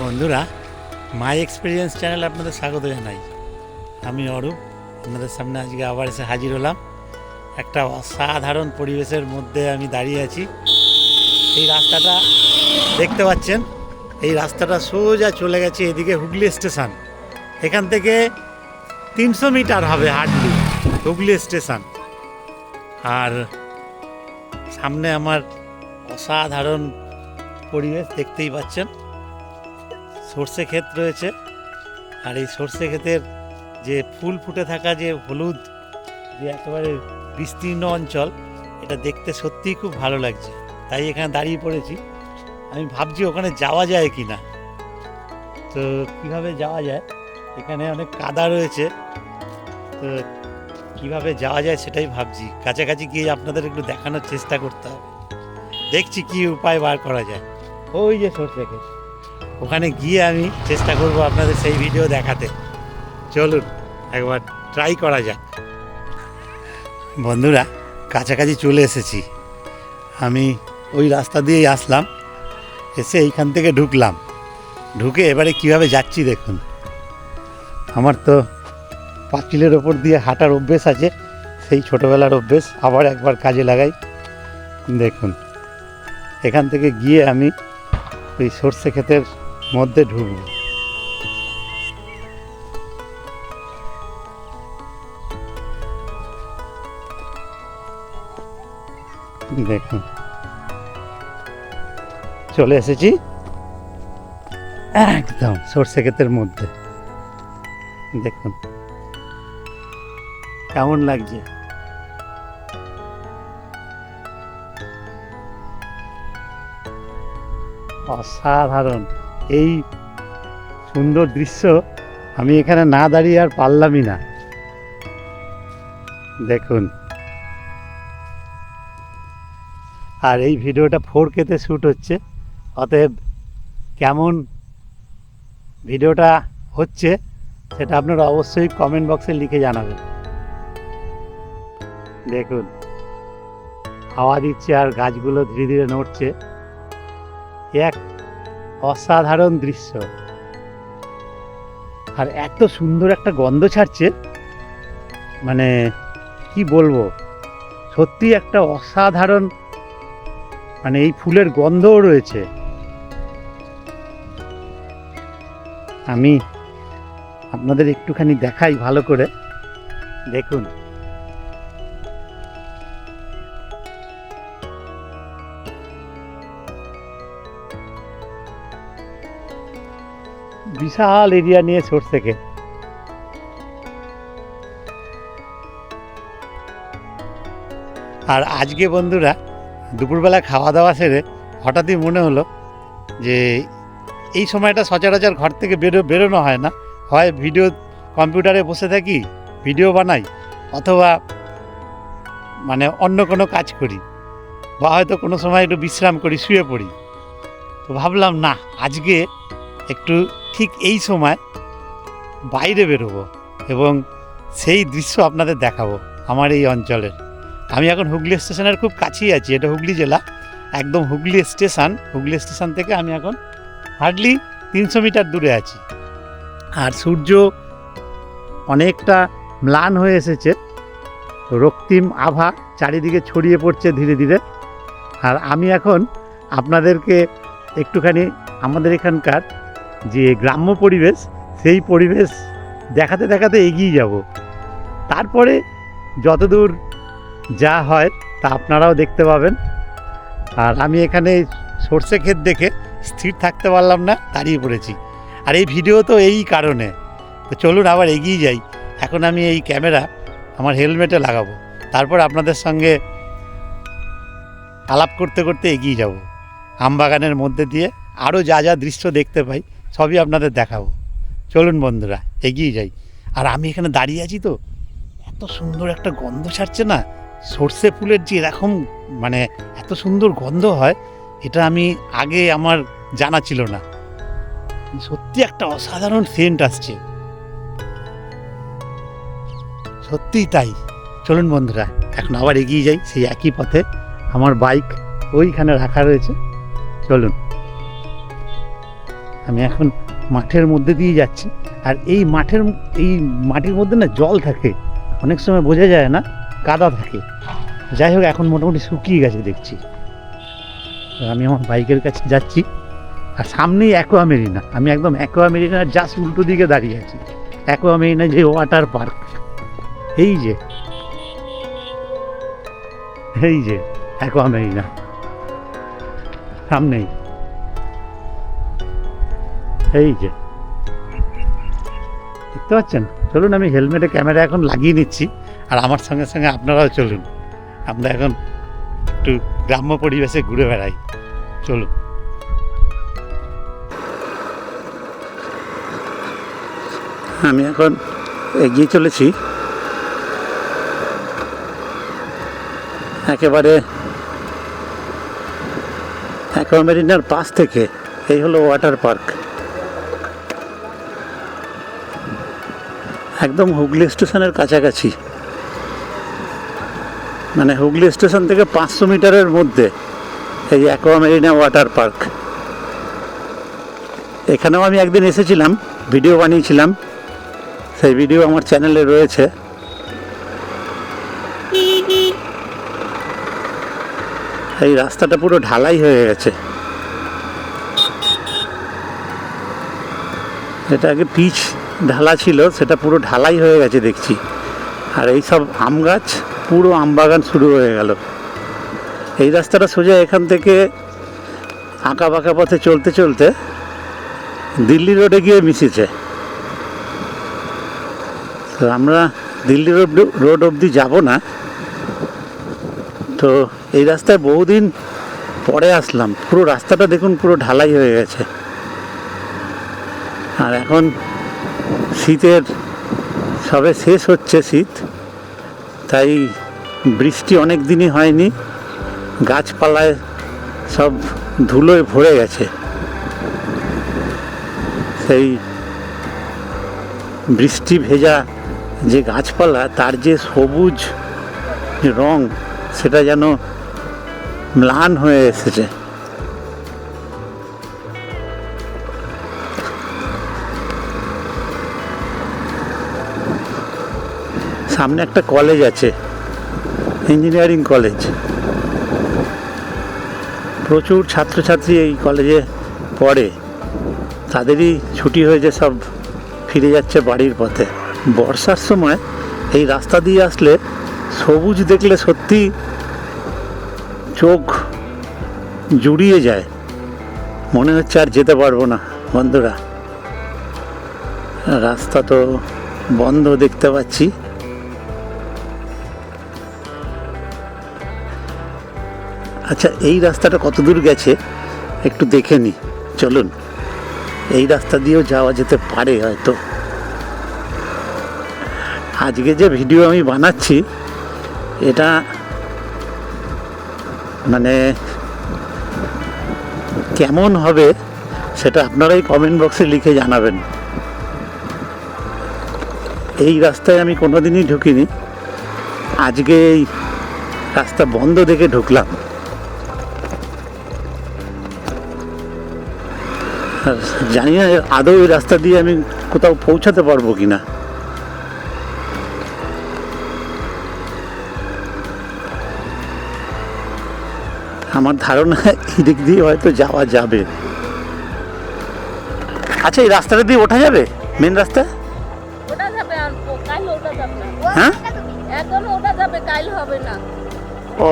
বন্ধুরা মাই experience channel আপনাদের স্বাগত জানাই। আমি অরূপ, আপনাদের সামনে আজকে আবার এসে হাজির হলাম। একটা অসাধারণ পরিবেশের মধ্যে আমি দাঁড়িয়ে আছি। এই রাস্তাটা দেখতে পাচ্ছেন, এই রাস্তাটা সোজা চলে গেছে এদিকে হুগলি স্টেশন। এখান থেকে তিনশো মিটার হবে হার্ডলি হুগলি স্টেশন। আর সামনে আমার অসাধারণ পরিবেশ দেখতেই পাচ্ছেন। সর্ষে ক্ষেত রয়েছে। আর এই সর্ষে ক্ষেতের যে ফুল ফুটে থাকা যে হলুদ, যে একেবারে বিস্তীর্ণ অঞ্চল, এটা দেখতে সত্যিই খুব ভালো লাগছে। তাই এখানে দাঁড়িয়ে পড়েছি। আমি ভাবছি ওখানে যাওয়া যায় কি না। তো কীভাবে যাওয়া যায়? এখানে অনেক কাদা রয়েছে। তো কীভাবে যাওয়া যায় সেটাই ভাবছি। কাছাকাছি গিয়ে আপনাদের একটু দেখানোর চেষ্টা করতে হবে। দেখছি কি উপায় বার করা যায়। ওই যে সর্ষে ক্ষেত। ওখানে গিয়ে আমি চেষ্টা করব আপনাদের সেই ভিডিও দেখাতে। চলুন, একবার ট্রাই করা যাক। বন্ধুরা, কাছাকাছি চলে এসেছি। আমি ওই রাস্তা দিয়েই আসলাম, এসে এইখান থেকে ঢুকলাম। ঢুকে এবারে কীভাবে যাচ্ছি দেখুন। আমার তো পাঁচিলের ওপর দিয়ে হাঁটার অভ্যেস আছে, সেই ছোটোবেলার অভ্যেস আবার একবার কাজে লাগাই। দেখুন, এখান থেকে গিয়ে আমি ওই সর্ষে ক্ষেতের মধ্যে ঢুকবো। দেখুন। চলে এসেছি। একদম সর্ষে ক্ষেতের মধ্যে। দেখুন। কেমন লাগছে? অসাধারণ। এই সুন্দর দৃশ্য আমি এখানে না দাঁড়িয়ে আর পারলামই না। দেখুন। আর এই ভিডিওটা ফোর কেতে শ্যুট হচ্ছে। অতএব কেমন ভিডিওটা হচ্ছে সেটা আপনারা অবশ্যই কমেন্ট বক্সে লিখে জানাবেন। দেখুন। হাওয়া দিচ্ছে আর গাছগুলো ধীরে ধীরে নড়ছে। এক অসাধারণ দৃশ্য। আর এত সুন্দর একটা গন্ধ ছাড়ছে মানে কি বলব? সত্যি একটা অসাধারণ মানে এই ফুলের গন্ধও রয়েছে। আমি আপনাদের একটুখানি দেখাই ভালো করে। দেখুন। বিশাল এরিয়া নিয়ে সরষে ক্ষেত আর আজকে বন্ধুরা, দুপুরবেলা খাওয়া দাওয়া সেরে হঠাৎই মনে হলো যে, এই সময়টা সচরাচর ঘর থেকে বেরো বেরোনো হয় না। হয় ভিডিও কম্পিউটারে বসে থাকি, ভিডিও বানাই, অথবা মানে অন্য কোনো কাজ করি, বা হয়তো কোনো সময় একটু বিশ্রাম করি, শুয়ে পড়ি। তো ভাবলাম, না, আজকে একটু ঠিক এই সময় বাইরে বেরোবো এবং সেই দৃশ্য আপনাদের দেখাবো আমার এই অঞ্চলের। আমি এখন হুগলি স্টেশনের খুব কাছেই আছি, এটা হুগলি জেলা। একদম হুগলি স্টেশন হুগলি স্টেশন থেকে আমি এখন হার্ডলি তিনশো মিটার দূরে আছি। আর সূর্য অনেকটা ম্লান হয়ে এসেছে। রক্তিম আভা চারিদিকে ছড়িয়ে পড়ছে ধীরে ধীরে। আর আমি এখন আপনাদেরকে একটুখানি আমাদের এখানকার যে গ্রাম্য পরিবেশ, সেই পরিবেশ দেখাতে দেখাতে এগিয়ে যাব। তারপরে যতদূর যা হয় তা আপনারাও দেখতে পাবেন। আর আমি এখানে সর্ষে ক্ষেত দেখে স্থির থাকতে পারলাম না, দাঁড়িয়ে পড়েছি। আর এই ভিডিও তো এই কারণে। তো চলুন আবার এগিয়ে যাই। এখন আমি এই ক্যামেরা আমার হেলমেটে লাগাবো। তারপর আপনাদের সঙ্গে আলাপ করতে করতে এগিয়ে যাব। আমবাগানের মধ্যে দিয়ে আরও যা যা দৃশ্য দেখতে পাই। সবই আপনাদের দেখাবো। চলুন বন্ধুরা, এগিয়ে যাই। আর আমি এখানে দাঁড়িয়ে আছি তো। এত সুন্দর একটা গন্ধ ছাড়ছে না। সর্ষে ফুলের যে এরকম মানে এত সুন্দর গন্ধ হয়, এটা আমি আগে আমার জানা ছিল না। সত্যি একটা অসাধারণ সেন্ট আসছে। সত্যিই তাই। চলুন বন্ধুরা, এখন আবার এগিয়ে যাই সেই একই পথে। আমার বাইক ওইখানে রাখা রয়েছে। চলুন। আমি এখন মাঠের মধ্যে দিয়ে যাচ্ছি। আর এই মাঠের, এই মাটির মধ্যে না জল থাকে। অনেক সময় বোঝা যায় না, কাদা থাকে। যাই হোক, এখন মোটামুটি শুকিয়ে গেছে দেখছি। আমি আমার বাইকের কাছে যাচ্ছি। আর সামনেই অ্যাকোয়া মেরিনা আমি একদম অ্যাকোয়া মেরিনার জাস্ট উল্টো দিকে দাঁড়িয়ে আছি। অ্যাকোয়া মেরিনা যে ওয়াটার পার্ক এই যে। এই যে অ্যাকোয়া মেরিনা সামনেই। এই যে। দেখতে পাচ্ছেন? চলুন, আমি হেলমেটে ক্যামেরা এখন লাগিয়ে নিচ্ছি। আর আমার সঙ্গে সঙ্গে আপনারাও চলুন। আমরা এখন একটু গ্রাম্য পরিবেশে ঘুরে বেড়াই। চলুন। আমি এখন এগিয়ে চলেছি। একেবারে অ্যাকোয়ামেরিনার পাশ থেকে। এই হলো ওয়াটার পার্ক। একদম হুগলি স্টেশনের কাছাকাছি। মানে হুগলি স্টেশন থেকে পাঁচশো মিটারের মধ্যে এই অ্যাকোয়ামেরিনা ওয়াটার পার্ক। এখানেও আমি একদিন এসেছিলাম, ভিডিও বানিয়েছিলাম। সেই ভিডিও আমার চ্যানেলে রয়েছে। এই রাস্তাটা পুরো ঢালাই হয়ে গেছে। এটা আগে পিচ ঢালা ছিল, সেটা পুরো ঢালাই হয়ে গেছে দেখছি। আর এই সব আম গাছ, পুরো আম বাগান শুরু হয়ে গেল। এই রাস্তাটা সোজা এখান থেকে আঁকা বাঁকা পথে চলতে চলতে দিল্লি রোডে গিয়ে মিশেছে। তো আমরা দিল্লি রোড রোড অবধি যাব না। তো এই রাস্তায় বহুদিন পরে আসলাম। পুরো রাস্তাটা দেখুন, পুরো ঢালাই হয়ে গেছে। আর এখন শীতের সবে শেষ হচ্ছে শীত, তাই বৃষ্টি অনেক দিনই হয়নি, গাছপালায় সব ধুলোয় ভরে গেছে। সেই বৃষ্টি ভেজা যে গাছপালা, তার যে সবুজ রং, সেটা যেন ম্লান হয়ে এসেছে। সামনে একটা কলেজ আছে ইঞ্জিনিয়ারিং কলেজ প্রচুর ছাত্রছাত্রী এই কলেজে পড়ে। তাদেরই ছুটি হয়েছে, সব ফিরে যাচ্ছে বাড়ির পথে। বর্ষার সময় এই রাস্তা দিয়ে আসলে সবুজ দেখলে সত্যি চোখ জুড়িয়ে যায়। মনে হচ্ছে আর যেতে পারব না, বন্ধুরা। রাস্তা তো বন্ধ দেখতে পাচ্ছি। আচ্ছা এই রাস্তাটা কত দূর গেছে? একটু দেখে নি। চলুন। এই রাস্তা দিয়েও যাওয়া যেতে পারে হয়তো। আজকে যে ভিডিও আমি বানাচ্ছি, এটা মানে কেমন হবে সেটা আপনারাই কমেন্ট বক্সে লিখে জানাবেন। এই রাস্তায় আমি কোনোদিনই ঢুকিনি। আজকে এই রাস্তা বন্ধ দেখে ঢুকলাম। জানি না আদৌ এই রাস্তা দিয়ে আমি কোথাও পৌঁছাতে পারব কি না আমার ধারণা এই দিক দিয়ে হয়তো যাওয়া যাবে। আচ্ছা এই রাস্তাটা দিয়ে ওঠা যাবে? মেন রাস্তা? হ্যাঁ? ও।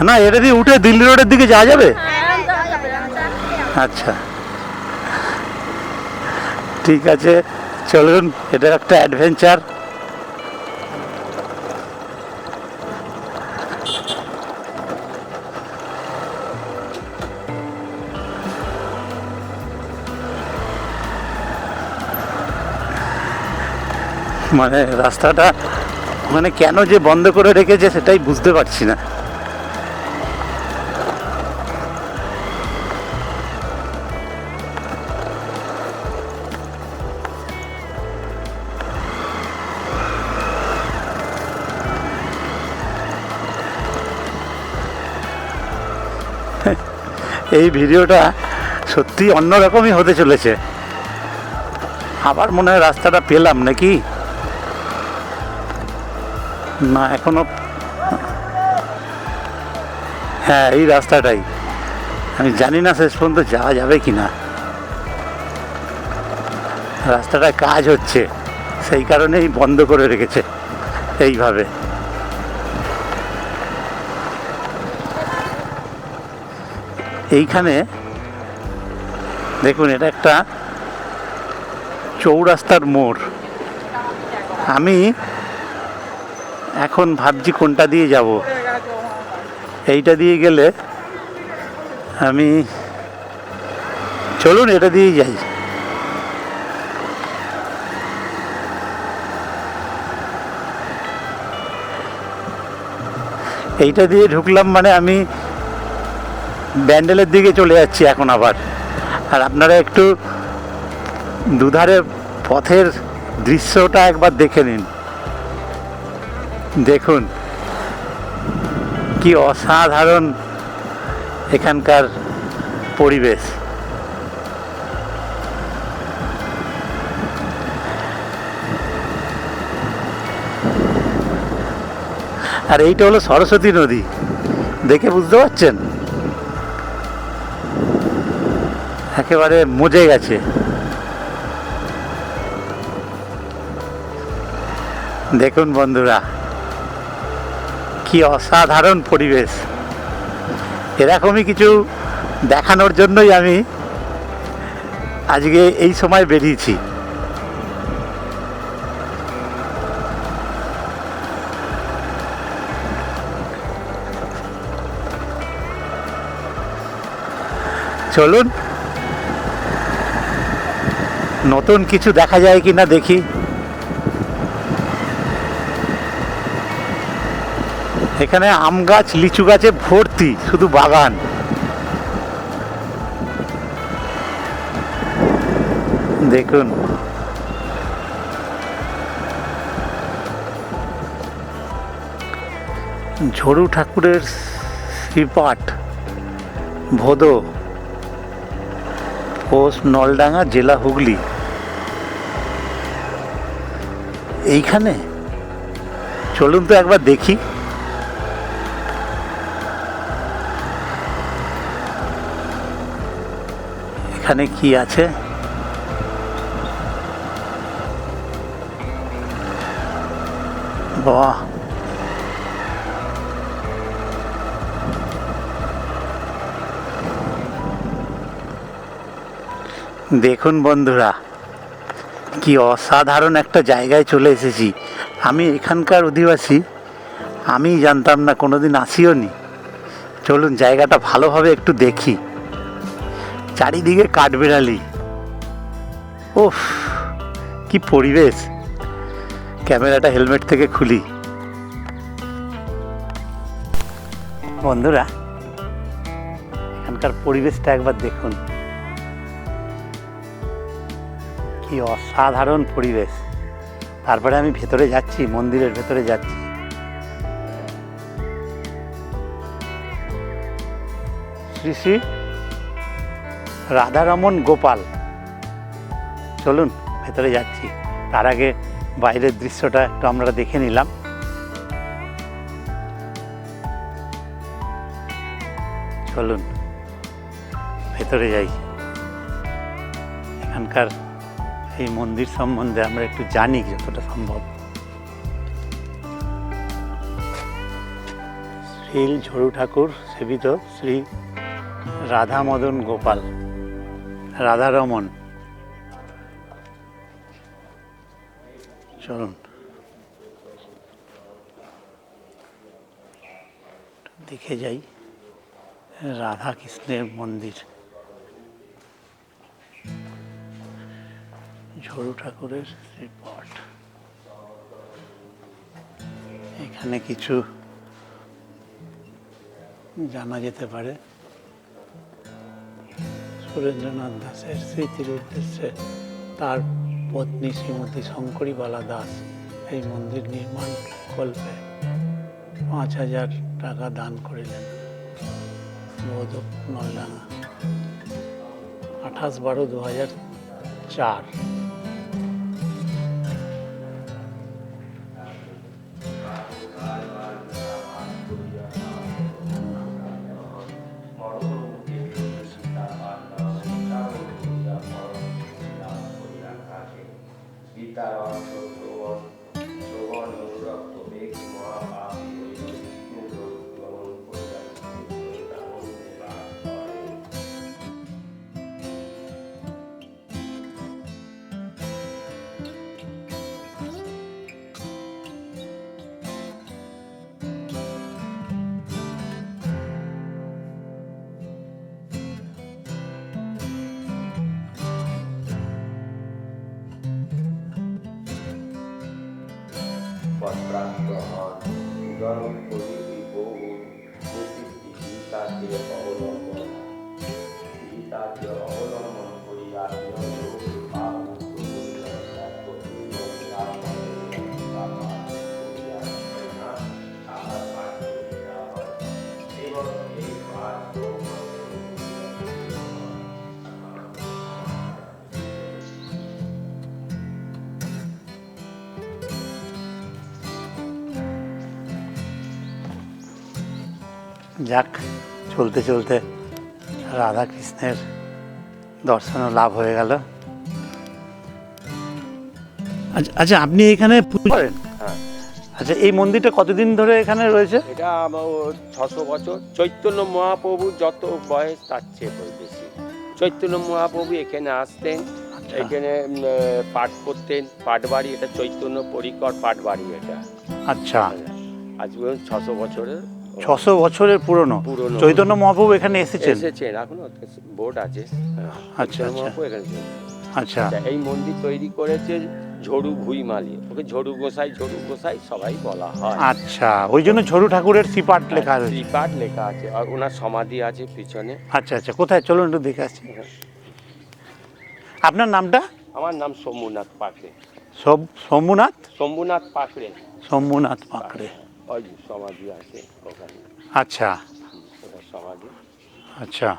না এটা দিয়ে উঠে দিল্লি রোডের দিকে যাওয়া যাবে হ্যাঁ এখন যাওয়া যাবে এখন আচ্ছা। ঠিক আছে, চলুন, এটা একটা অ্যাডভেঞ্চার মানে রাস্তাটা মানে কেন যে বন্ধ করে রেখেছে সেটাই বুঝতে পারছি না। এই ভিডিওটা সত্যি অন্যরকমই হতে চলেছে। আবার মনে হয় রাস্তাটা পেলাম নাকি? না, এখনও হ্যাঁ এই রাস্তাটাই। আমি জানি না শেষ পর্যন্ত যাওয়া যাবে কি না রাস্তাটায় কাজ হচ্ছে, সেই কারণেই বন্ধ করে রেখেছে, এইভাবে। এইখানে দেখুন, এটা একটা চৌরাস্তার মোড়। আমি এখন ভাবছি কোনটা দিয়ে যাব। এইটা দিয়ে গেলে আমি চলুন, এটা দিয়েই যাই। এইটা দিয়ে ঢুকলাম মানে আমি ব্যান্ডেলের দিকে চলে যাচ্ছি এখন আবার। আর আপনারা একটু দুধারে পথের দৃশ্যটা একবার দেখে নিন। দেখুন, কি অসাধারণ এখানকার পরিবেশ। আর এইটা হলো সরস্বতী নদী। দেখে বুঝতে পারছেন? একেবারে মজে গেছে। দেখুন বন্ধুরা, কি অসাধারণ পরিবেশ। এরকমই কিছু দেখানোর জন্যই আমি আজকে এই সময় বেরিয়েছি। চলুন নতুন কিছু দেখা যায় কি না দেখি। এখানে আম গাছ, লিচু গাছে ভর্তি, শুধু বাগান। দেখুন। ঝড়ু ঠাকুরের শ্রীপাঠ, ভোদো পোস্ট নলডাঙ্গা, জেলা হুগলি। এইখানে? চলুন তো একবার দেখি। এখানে কি আছে? বাহ। দেখুন বন্ধুরা কি অসাধারণ একটা জায়গায় চলে এসেছি। আমি এখানকার অধিবাসী, আমি জানতাম না, কোনোদিন আসিও নি। চলুন, জায়গাটা ভালোভাবে একটু দেখি। চারিদিকে কাঠবেড়ালি। ওফ কি পরিবেশ। ক্যামেরাটা হেলমেট থেকে খুলি। বন্ধুরা, এখানকার পরিবেশটা একবার দেখুন। অসাধারণ পরিবেশ। তারপরে আমি ভেতরে যাচ্ছি, মন্দিরের ভেতরে যাচ্ছি। শ্রী শ্রী রাধারমন গোপাল। চলুন, ভেতরে যাচ্ছি। তার আগে বাইরের দৃশ্যটা একটু আমরা দেখে নিলাম। চলুন, ভেতরে যাই। এখানকার এই মন্দির সম্বন্ধে আমরা একটু জানি যতটা সম্ভব। শ্রীল ঝড়ু ঠাকুর সেবিত শ্রী রাধা মদন গোপাল, রাধারমন। চলুন। দেখে যাই রাধা কৃষ্ণের মন্দির। ঝড়ু ঠাকুরের শ্রীপট এখানে কিছু জানা যেতে পারে। সুরেন্দ্রনাথ দাসের স্মৃতির উদ্দেশ্যে তার পত্নী শ্রীমতী শঙ্করীবালা দাস এই মন্দির নির্মাণ কল্পে পাঁচ হাজার টাকা দান করিলেন। বোধক নলডাঙ্গা আঠাশ বারো দু হাজার চার। যাক চলতে চলতে রাধা কৃষ্ণের দর্শনও লাভ হয়ে গেল। আচ্ছা আচ্ছা আপনি এখানে পুজো করেন? হ্যাঁ। আচ্ছা এই মন্দিরটা কতদিন ধরে এখানে রয়েছে? এটা ছশো বছর। চৈতন্য মহাপ্রভু যত বয়স তার চেয়ে বেশি। চৈতন্য মহাপ্রভু এখানে আসতেন আচ্ছা। এখানে পাঠ করতেন। পাটবাড়ি এটা চৈতন্য পরিকর পাটবাড়ি এটা। আচ্ছা। আজ ছশো বছরের। ছশো বছরের পুরনো। পুরনো। চৈতন্য মহাপ্রভু এখানে এসেছেন? এসেছেন। এখনও বোর্ড আছে। হ্যাঁ, আচ্ছা, আচ্ছা। মহাপ্রভু এখানে ছিলেন। আচ্ছা। এই মন্দির তৈরি করেছে ঝড়ু ভুইমালি। ওকে ঝড়ু গোসাই ঝড়ু গোসাই সবাই বলা হয়। আচ্ছা ওই জন্য ঝরু ঠাকুরের শ্রীপাঠ লেখা রয়েছে। ত্রিপাঠ লেখা আছে। আর ওনার সমাধি আছে পিছনে। আচ্ছা আচ্ছা কোথায়? চলুন একটু দেখে আসছি আপনার নামটা? আমার নাম সোমনাথ পাকড়ে। সব শম্ভুনাথ শম্ভুনাথ পাকড়ে। শম্ভুনাথ পাকড়ে। ওই সমাধি আছে। আচ্ছা। আচ্ছা।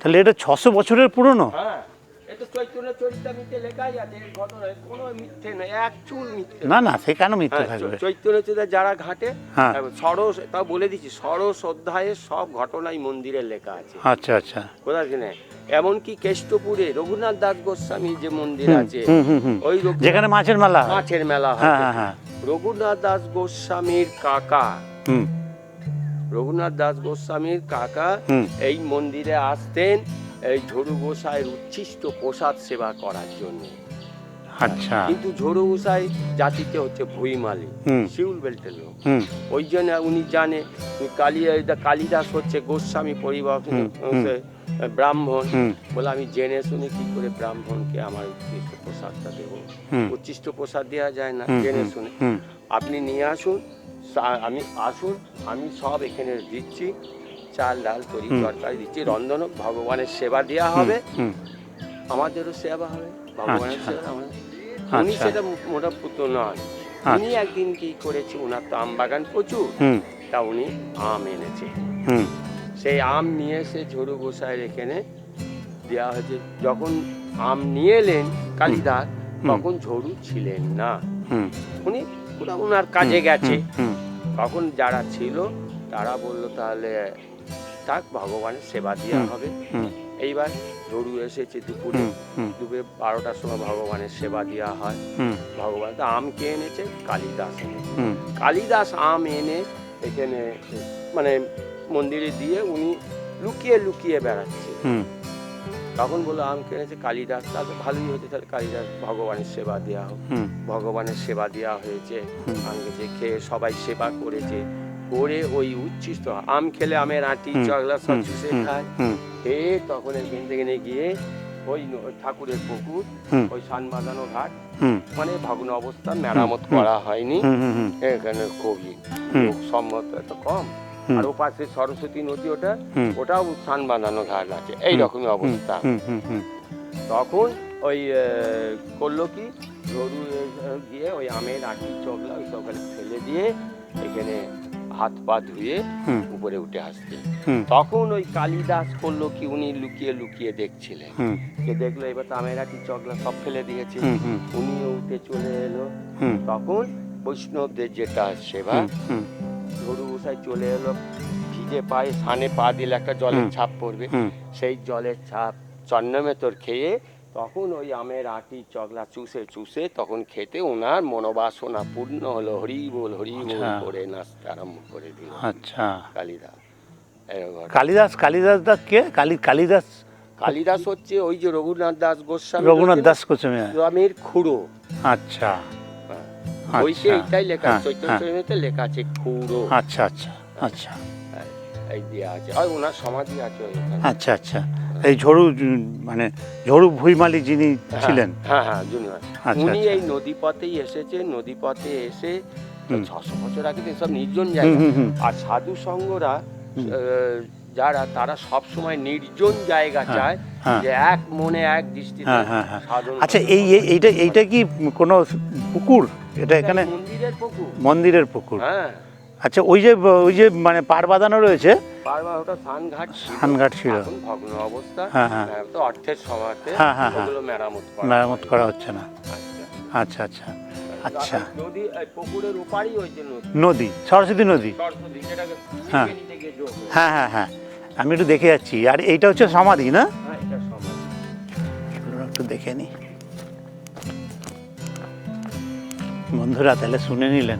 তাহলে এটা ছশো বছরের পুরনো? হ্যাঁ না না সে কেন মিথ্যে হ্যাঁ, থাকবে? যারা ঘাটে হ্যাঁ। ষড়শ তাও বলে দিচ্ছি ষড়শ অধ্যায়ে সব ঘটনাই মন্দিরে লেখা আছে। আচ্ছা আচ্ছা। কোথায় কিনে এমনকি কেষ্টপুরে রঘুনাথ দাস গোস্বামী যে মন্দির আছে। ওই যেখানে মাছের মেলা মাছের মেলা হয়। হ্যাঁ হ্যাঁ হ্যাঁ। রঘুনাথ দাস গোস্বামীর কাকা। রঘুনাথ দাস গোস্বামীর কাকা এই মন্দিরে আসতেন এই ঝরু গোসাইয়ের উচ্ছিষ্ট প্রসাদ সেবা করার জন্য। আচ্ছা। কিন্তু ঝরু গোসাই জাতিতে হচ্ছে ভুইমালি শিউল বেল্টের লোক। ওই জন্য উনি জানে কালী কালিদাস হচ্ছে গোস্বামী পরিবার ব্রাহ্মণ বলে আমি জেনে শুনে কি করে ব্রাহ্মণকে আমার উচ্ছিষ্ট প্রসাদটা দেবো? উচ্ছিষ্ট প্রসাদ দেওয়া যায় না জেনে শুনে। আপনি নিয়ে আসুন আমি আসুন আমি সব এখানে দিচ্ছি চাল ডাল তরি তরকারি দিচ্ছি রন্ধন ভগবানের সেবা দেওয়া হবে। আমাদেরও সেবা হবে ভগবানের আচ্ছা। সেবা উনি আচ্ছা। সেটা মোটা পুত্র নয়। উনি একদিন কি করেছে ওনার তো আম বাগান প্রচুর। তা উনি আম এনেছে। সেই আম নিয়ে এসে ঝরু গোসাইয়ের এখানে দেওয়া হয়েছে। যখন আম নিয়ে এলেন কালিদাস তখন ঝরু ছিলেন না। উনি ওনার কাজে গেছে। হুম তখন যারা ছিল তারা বলল তাহলে থাক ভগবানের সেবা দেওয়া হবে। এইবার ঝরু এসেছে দুপুরে। দুপুরে বারোটার সময় ভগবানের সেবা দেওয়া হয়। ভগবান তো আম কে এনেছে কালিদাস এনেছে। হুম। কালিদাস আম এনে এখানে মানে মন্দিরে দিয়ে উনি লুকিয়ে লুকিয়ে বেড়াচ্ছে। তখন বলল আম কিনেছে কালিদাস তাহলে ভালোই হচ্ছে তাহলে কালিদাস ভগবানের সেবা দেওয়া হোক। হুম। ভগবানের সেবা দেওয়া হয়েছে। আঙ্গেছে খেয়ে সবাই সেবা করেছে করে ওই উচ্ছিষ্ট আম খেলে আমের আটি চগলা সব চুষে খায়। খেয়ে তখন থেকে নিয়ে গিয়ে ওই ঠাকুরের পুকুর ওই সান বাঁধানো ঘাট মানে ভগ্ন অবস্থা মেরামত করা হয়নি। এখানে খুবই হুম। সম্মত এত কম। আর ও পাশে সরস্বতী নদী ওটা ওটাও সান বাঁধানো ঘাট আছে। এই রকমই অবস্থা। তখন ওই করল কি আহ, গিয়ে ওই আমের আটি চগলা ওই সকালে ফেলে দিয়ে এখানে হাত পা ধুয়ে উপরে উঠে আসতেন। হুম। তখন ওই কালিদাস করল কি উনি লুকিয়ে লুকিয়ে দেখছিলেন। যে দেখল এবার তো আমেরাটি চকলা সব ফেলে দিয়েছে। উনিও উঠে চলে এলো। তখন বৈষ্ণবদের যেটা সেবা হুম গরু চলে এলো ভিজে পায়ে সানে পা দিলে একটা জলের ছাপ পড়বে। সেই জলের ছাপ চন্নমেতর খেয়ে তখন ওই আমের আটি চকলা চুষে চুষে তখন খেতে ওনার মনোবাসনা পূর্ণ হলো। হরি বল হরি বল আচ্ছা। করে নাচতে আরম্ভ করে দিল। আচ্ছা। কালিদাস কালিদাস কালিদাস দাস কে? কালী কালিদাস? কালিদাস হচ্ছে ওই যে রঘুনাথ দাস গোস্বামী রঘুনাথ দাস গোস্বামী না, খুড়ো। আচ্ছা। বইতে আচ্ছা এটাই লেখা হ্যাঁ, চৈতন্য হ্যাঁ। চরিত্রে লেখা আছে খুড়ো। আচ্ছা আচ্ছা আচ্ছা। এই দিয়ে আছে। আর ওনার সমাধি আছে আচ্ছা আচ্ছা। এই ঝড়ু মানে ঝড়ু ভুইমালি যিনি ছিলেন। হ্যাঁ হ্যাঁ জুনিয়র আচ্ছা, উনি আচ্ছা। এই নদী পথেই এসেছে নদী পথে এসে ছশো বছর আগে তো সব নির্জন জায়গা। আর সাধু সঙ্গরা যারা তারা সব সময় নির্জন জায়গা হ্যাঁ, চায় হ্যাঁ। যে এক মনে এক দৃষ্টিতে হ্যাঁ, হ্যাঁ, হ্যাঁ। আচ্ছা এই এই- এইটা এইটা কি কোনো পুকুর? এটা এখানে? মন্দিরের পুকুর। মন্দিরের পুকুর। হ্যাঁ। আচ্ছা ওই যে ওই যে মানে পার বাঁধানো রয়েছে? স্নানঘাট ছিল। ছিল। ভগ্ন অবস্থা। হ্যাঁ, হ্যাঁ। তো অর্থের সমাতে হ্যাঁ, হ্যাঁ, হ্যাঁ। ওগুলো মেরামত করা মেরামত করা হচ্ছে না। আচ্ছা। আচ্ছা আচ্ছা। আচ্ছা। নদী পুকুরের ওপারই ওই যে নদী। নদী সরস্বতী নদী। সরস্বতী যেটাকে হ্যাঁ। হয়ে। হ্যাঁ হ্যাঁ হ্যাঁ। আমি একটু দেখে যাচ্ছি। আর এইটা হচ্ছে সমাধি না? হ্যাঁ এটা সমাধি। একটু দেখে নি। বন্ধুরা, তাহলে শুনে নিলেন।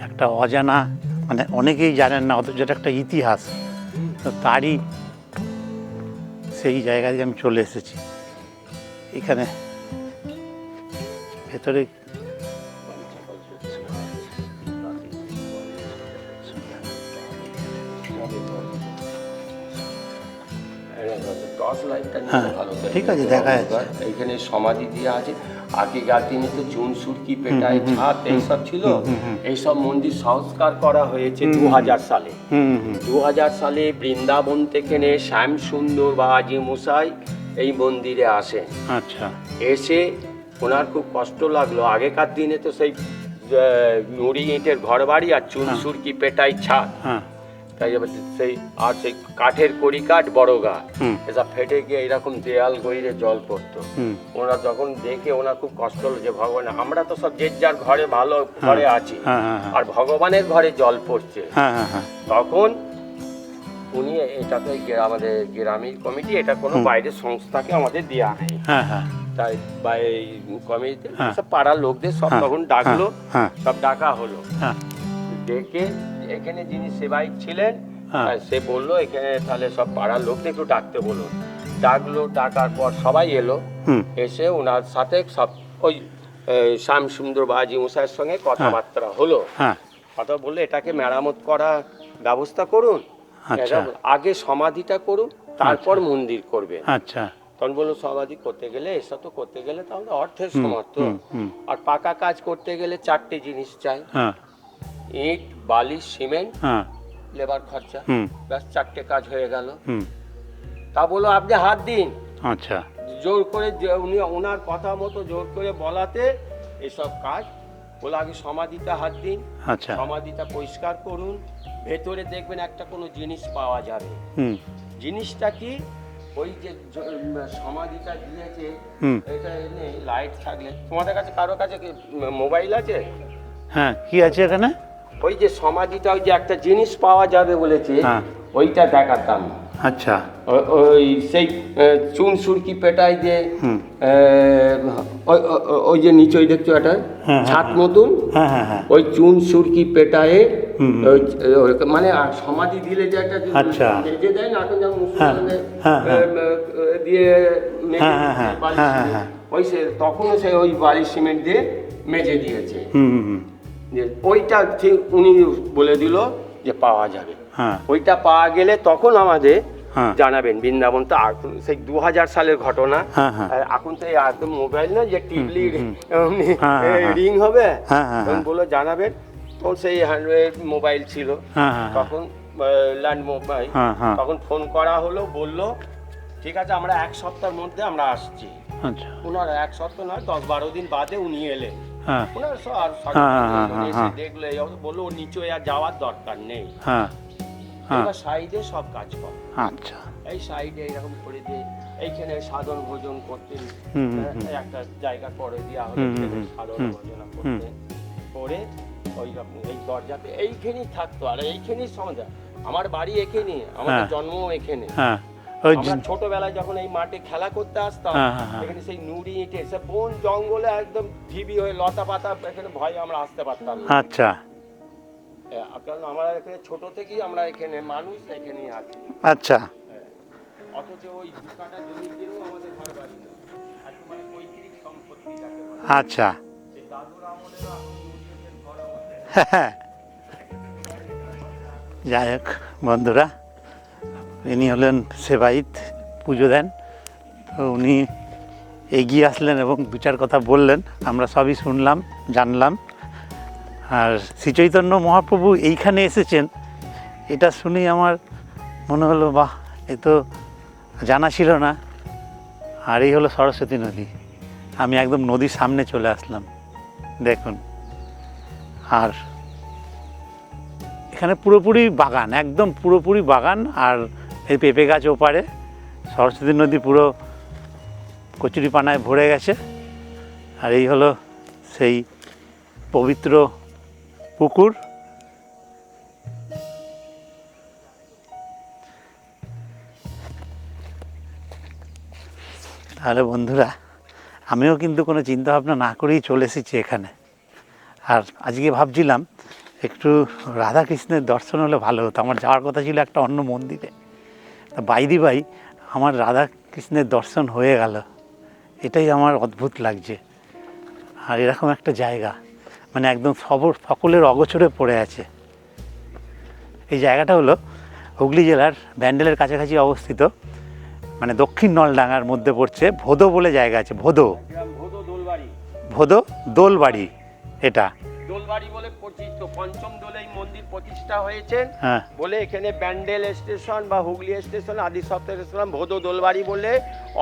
একটা অজানা মানে অনেকেই জানেন না, অথচ এটা একটা ইতিহাস। তো তারই সেই জায়গায় আমি চলে এসেছি। এখানে ভেতরে নিতে হ্যাঁ, ভালো ঠিক আছে, দেখা যাচ্ছে। এইখানে সমাধি দেওয়া আছে। আগেকার দিনে তো চুন সুরকি পেটায় ছাদ এইসব ছিল। এইসব মন্দির সংস্কার করা হয়েছে দু হাজার সালে। দু হাজার সালে বৃন্দাবন থেকে নে শ্যাম সুন্দর বা আজি মশাই এই মন্দিরে আসে। আচ্ছা। এসে ওনার খুব কষ্ট লাগল। আগেকার দিনে তো সেই নুড়ি ইটের ঘর বাড়ি আর চুন হ্যাঁ। সুরকি পেটাই ছাদ তাই এবার সেই আর সেই কাঠের কড়ি কাঠ বড় গা এসব ফেটে গিয়ে এরকম দেয়াল গইরে জল পড়তো। ওনারা যখন দেখে ওনার খুব কষ্ট হলো যে ভগবান আমরা তো সব যে যার ঘরে ভালো ঘরে আছি হ্যাঁ হ্যাঁ হ্যাঁ। আর ভগবানের ঘরে জল পড়ছে। হ্যাঁ হ্যাঁ হ্যাঁ। তখন উনি এটা তো আমাদের গ্রামীণ কমিটি এটা কোনো বাইরের সংস্থাকে আমাদের দেওয়া নেই। হ্যাঁ হ্যাঁ। তাই এই কমিটিতে হ্যাঁ। সব পাড়ার লোকদের সব হ্যাঁ, তখন ডাকলো হ্যাঁ সব ডাকা হলো। হ্যাঁ। ডেকে এখানে যিনি সেবাই ছিলেন হ্যাঁ। সে বলল এখানে তাহলে সব পাড়ার লোকদের একটু ডাকতে বলুন। ডাকলো ডাকার পর সবাই এলো। এসে ওনার সাথে সব ওই শ্যাম সুন্দর বাজি মশাইয়ের সঙ্গে কথাবার্তা হলো। হ্যাঁ। কথা বললে এটাকে মেরামত করার ব্যবস্থা করুন। আচ্ছা। আগে সমাধিটা করুন তারপর মন্দির করবে আচ্ছা। তখন বলল সমাধি করতে গেলে এসব তো করতে গেলে তাহলে অর্থের সমর্থ। আর পাকা কাজ করতে গেলে চারটে জিনিস চাই। হ্যাঁ। ইট বালি সিমেন্ট হ্যাঁ। লেবার খরচা। হুম। ব্যাস চারটে কাজ হয়ে গেল। হুম। তা বলল আপনি হাত দিন। আচ্ছা। জোর করে উনি ওনার কথা মতো জোর করে বলাতে এসব কাজ বলে আগে সমাধিটা হাত দিন। আচ্ছা। সমাধিটা পরিষ্কার করুন। ভেতরে দেখবেন একটা কোনো জিনিস পাওয়া যাবে। হুম। জিনিসটা কি? ওই যে সমাধিটা দিয়েছে এটা এনে লাইট থাকলে। তোমাদের কাছে কারও কাছে কি মোবাইল আছে? হ্যাঁ কি আছে এখানে? ওই যে সমাধিটা ওই যে একটা জিনিস পাওয়া যাবে বলেছে হ্যাঁ। ওইটা দেখাতাম আচ্ছা। ওই সেই চুন সুরকি পেটায় যে ওই- যে নিচে ওই দেখছ একটা হ্যাঁ, ছাদ হ্যাঁ। মতন? হ্যাঁ হ্যাঁ ওই চুন সুরকি পেটায়ে মানে সমাধি দিলে যে একটা যে- আচ্ছা। দেয় না এখন যেমন দিয়ে। ওই সে তখনও সে ওই বালি সিমেন্ট দিয়ে মেজে দিয়েছে। হুম হুম। ওইটা ঠিক উনি বলে দিল যে পাওয়া যাবে। হ্যাঁ। ওইটা পাওয়া গেলে তখন আমাদের হ্যাঁ। জানাবেন বৃন্দাবন তো সেই দু হাজার সালের ঘটনা। হ্যাঁ, হ্যাঁ। এখন তো এই মোবাইল না যে টিপলি হ্যাঁ। রিং হবে। তখন হ্যাঁ। বলে জানাবেন। তখন সেই হ্যান্ড্রয়েড মোবাইল ছিল। তখন ল্যান্ড মোবাইল। তখন ফোন করা হলো বলল ঠিক আছে আমরা এক সপ্তাহের মধ্যে আমরা আসছি। আচ্ছা। ওনার এক সপ্তাহ নয় দশ বারো দিন বাদে উনি এলেন। হ্যাঁ। ওনারা আর সব হ্যাঁ, হ্যাঁ, এসে। দেখল এই অবস্থা, বলল ওর নিচে আর যাওয়ার দরকার নেই। হ্যাঁ সাইডে সব কাজ করে। আচ্ছা। এই সাইডে এরকম করে দিয়ে এইখানে সাধন ভোজন করতেন। একটা জায়গা করে দেওয়া হলো সাধন ভোজন করতেন করে ওই এই দরজাতে এইখানেই থাকতো। আর এইখানেই সমাজা আমার বাড়ি এখানে আমাদের হ্যাঁ। জন্ম এখানে। হ্যাঁ। আমরা ছোটবেলায় যখন এই মাঠে খেলা করতে আসতাম হ্যাঁ, হ্যাঁ, হ্যাঁ। এখানে সেই নুড়ি ইটে সে বন জঙ্গলে একদম ঢিবি হয়ে লতা পাতা এখানে ভয়ে আমরা আসতে পারতাম আচ্ছা। কারণ আমরা এখানে ছোট থেকেই আমরা এখানে মানুষ এখানেই আছি। আচ্ছা। অথচ ওই দু কাটা জমি দিয়েও আমাদের ঘর বাড়ি একেবারে পৈতৃক সম্পত্তি যাকে আচ্ছা। সেই দাদুর আমলেরও ঘর আমাদের। যাই হোক বন্ধুরা। ইনি হলেন সেবাইত পুজো দেন। তো উনি এগিয়ে আসলেন এবং দু চার কথা বললেন। আমরা সবই শুনলাম, জানলাম। আর শ্রীচৈতন্য মহাপ্রভু এইখানে এসেছেন। এটা শুনেই আমার মনে হলো, বাহ, এ তো জানা ছিল না। আর এই হলো সরস্বতী নদী। আমি একদম নদীর সামনে চলে আসলাম। দেখুন। আর এখানে পুরোপুরি বাগান, একদম পুরোপুরি বাগান। আর এই পেঁপে গাছ ওপারে। সরস্বতী নদী পুরো কচুরি পানায় ভরে গেছে। আর এই হলো সেই পবিত্র পুকুর। তাহলে বন্ধুরা, আমিও কিন্তু কোনো চিন্তা ভাবনা না করেই চলে এসেছি এখানে। আর আজকে ভাবছিলাম, একটু রাধাকৃষ্ণের দর্শন হলে ভালো হতো। আমার যাওয়ার কথা ছিল একটা অন্য মন্দিরে। বাইদি বাই আমার রাধাকৃষ্ণের দর্শন হয়ে গেল। এটাই আমার অদ্ভুত লাগছে। আর এরকম একটা জায়গা মানে একদম সবর সকলের অগোচরে পড়ে আছে। এই জায়গাটা হলো হুগলি জেলার ব্যান্ডেলের কাছাকাছি অবস্থিত মানে দক্ষিণ নলডাঙ্গার মধ্যে পড়ছে ভোদো বলে জায়গা আছে ভোদো। গ্রাম ভোদো দোলবাড়ি। ভোদো দোলবাড়ি এটা। দোলবাড়ি বলে পরিচিত পঞ্চম দোলে এই মন্দির প্রতিষ্ঠা হয়েছে। হ্যাঁ। বলে এখানে ব্যান্ডেল স্টেশন বা হুগলি স্টেশন আদি সপ্তাহ স্টেশন ভোদো দোলবাড়ি বলে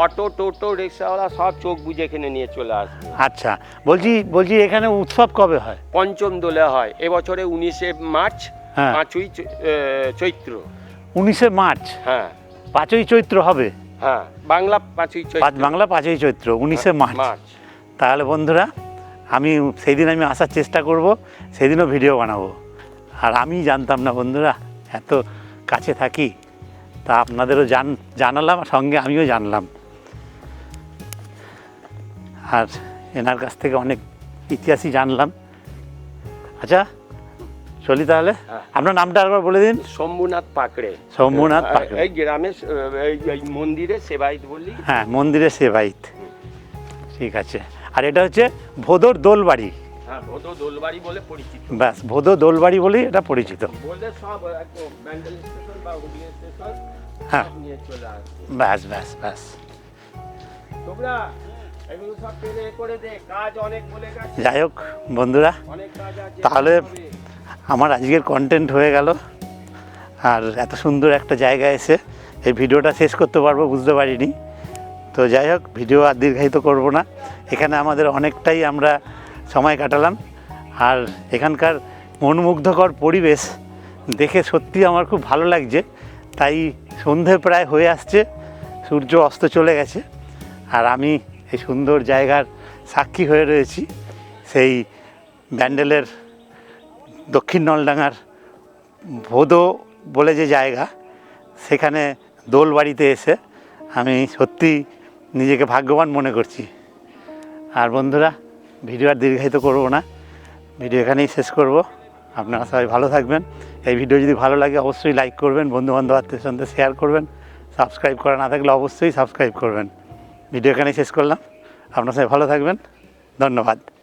অটো টোটো রিক্সাওয়ালা সব চোখ বুঝে এখানে নিয়ে চলে আসবে। আচ্ছা বলছি বলছি এখানে উৎসব কবে হয়? পঞ্চম দোলে হয় এবছরে উনিশে মার্চ হ্যাঁ। পাঁচই চৈত্র। উনিশে মার্চ? হ্যাঁ। পাঁচই চৈত্র হবে? হ্যাঁ বাংলা পাঁচই পাঁচ চৈত্র। বাংলা পাঁচই চৈত্র উনিশে মার্চ। মার্চ। তাহলে বন্ধুরা আমি সেই দিন আমি আসার চেষ্টা করব সেদিনও ভিডিও বানাবো। আর আমি জানতাম না বন্ধুরা এত কাছে থাকি। তা আপনাদেরও জান জানালাম আর সঙ্গে আমিও জানলাম। আর এনার কাছ থেকে অনেক ইতিহাসই জানলাম। আচ্ছা চলি তাহলে। হ্যাঁ। আপনার নামটা একবার বলে দিন। শম্ভুনাথ পাকড়ে। শম্ভুনাথ পাকড়ে। এই গ্রামে এই মন্দিরে সেবাইত বললি হ্যাঁ মন্দিরে সেবাইত ঠিক আছে। আর এটা হচ্ছে ভোদর দোলবাড়ি। হ্যাঁ ব্যাস ভোদো দোলবাড়ি বলেই এটা পরিচিত। হ্যাঁ। ব্যাস ব্যাস ব্যাস। যাই হোক বন্ধুরা তাহলে আমার আজকের কন্টেন্ট হয়ে গেল। আর এত সুন্দর একটা জায়গায় এসে এই ভিডিওটা শেষ করতে পারব বুঝতে পারিনি। তো যাই হোক, ভিডিও আর দীর্ঘায়িত করব না। এখানে আমাদের অনেকটাই আমরা সময় কাটালাম। আর এখানকার মনমুগ্ধকর পরিবেশ দেখে সত্যি আমার খুব ভালো লাগছে। তাই সন্ধে প্রায় হয়ে আসছে, সূর্য অস্ত চলে গেছে। আর আমি এই সুন্দর জায়গার সাক্ষী হয়ে রয়েছি, সেই ব্যান্ডেলের দক্ষিণ নলডাঙ্গার ভোদো বলে যে জায়গা, সেখানে দোলবাড়িতে এসে আমি সত্যি নিজেকে ভাগ্যবান মনে করছি। আর বন্ধুরা, ভিডিও আর দীর্ঘায়িত করব না। ভিডিও এখানেই শেষ করব। আপনারা সবাই ভালো থাকবেন। এই ভিডিও যদি ভালো লাগে, অবশ্যই লাইক করবেন বন্ধুবান্ধব আত্মীয় সঙ্গে শেয়ার করবেন। সাবস্ক্রাইব করা না থাকলে অবশ্যই সাবস্ক্রাইব করবেন। ভিডিও এখানেই শেষ করলাম। আপনার সবাই ভালো থাকবেন। ধন্যবাদ।